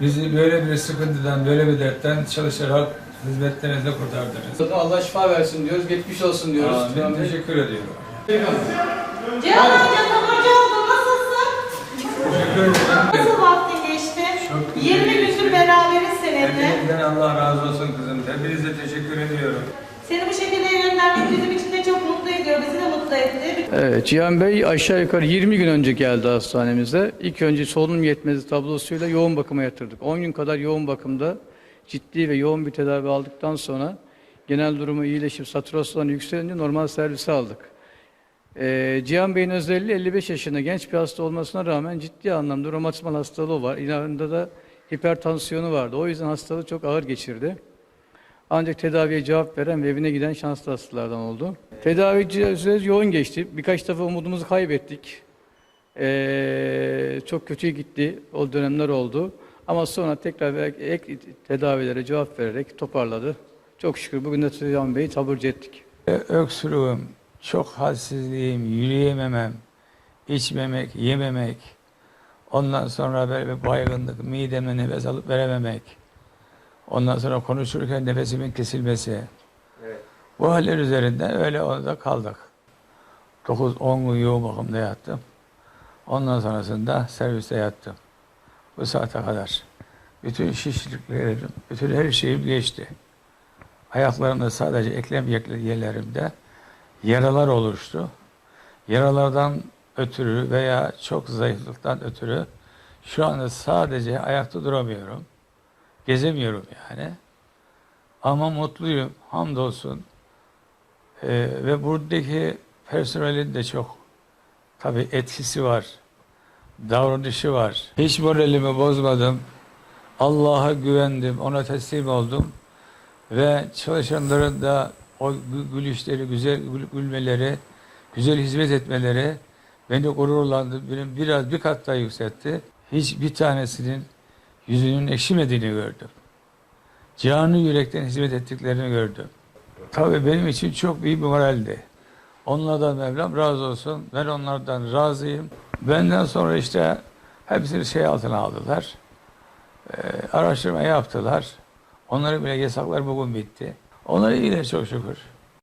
Bizi böyle bir sıkıntıdan, böyle bir dertten çalışarak hizmetlerinizle kurtardınız. Allah şifa versin diyoruz, geçmiş olsun diyoruz. Amin. Teşekkür ediyorum. Cihan Hoca taburcu oldun. Nasılsın? Teşekkür ederim. Nasıl vaktin geçti? Çok iyi 20 gündür beraberiz seninle. Hepinizden Allah razı olsun kızım. Hepinize teşekkür ediyorum. Seni bu şekilde yönlendirmek bizim için de çok mutlu ediyor. Bizi de mutlu etti. Evet, Cihan Bey aşağı yukarı 20 gün önce geldi hastanemize. İlk önce solunum yetmezliği tablosuyla yoğun bakıma yatırdık. 10 gün kadar yoğun bakımda ciddi ve yoğun bir tedavi aldıktan sonra genel durumu iyileşip saturasyon yükselince normal servise aldık. Ee, Cihan Bey'in özelliği 55 yaşında genç bir hasta olmasına rağmen ciddi anlamda romatizmal hastalığı var. İnanında da hipertansiyonu vardı. O yüzden hastalığı çok ağır geçirdi. Ancak tedaviye cevap veren ve evine giden şanslı hastalardan oldu. Tedavi süreci yoğun geçti. Birkaç defa umudumuzu kaybettik. Ee, çok kötüye gitti. O dönemler oldu. Ama sonra tekrar ek tedavilere cevap vererek toparladı. Çok şükür bugün de Tüyan Bey'i taburcu ettik. E, Öksürüğüm, çok halsizliğim, yürüyememem, içmemek, yememek, ondan sonra böyle bir baygınlık, mideme nefes alıp verememek, ondan sonra konuşurken nefesimin kesilmesi. Bu haller üzerinden öyle orada kaldık. 9-10 gün yoğun bakımda yattım. Ondan sonrasında serviste yattım. Bu saate kadar. Bütün şişliklerim, bütün her şeyim geçti. Ayaklarımda sadece eklem yerlerimde yaralar oluştu. Yaralardan ötürü veya çok zayıflıktan ötürü şu anda sadece ayakta duramıyorum. Gezemiyorum yani. Ama mutluyum. Hamdolsun. Ee, ve buradaki personelin de çok tabii etkisi var. Davranışı var. Hiç moralimi bozmadım. Allah'a güvendim. Ona teslim oldum ve çalışanların da o gü- gülüşleri, güzel gül- gülmeleri, güzel hizmet etmeleri beni gururlandı. Benim biraz bir kat daha yükseltti. Hiç bir tanesinin yüzünün ekşimediğini gördüm. Canı yürekten hizmet ettiklerini gördüm. Tabii benim için çok büyük bir moraldi. Onlardan Mevlam razı olsun. Ben onlardan razıyım. Benden sonra işte hepsini şey altına aldılar. Ee, araştırma yaptılar. Onların bile yasaklar bugün bitti. Onlar iyiler çok şükür.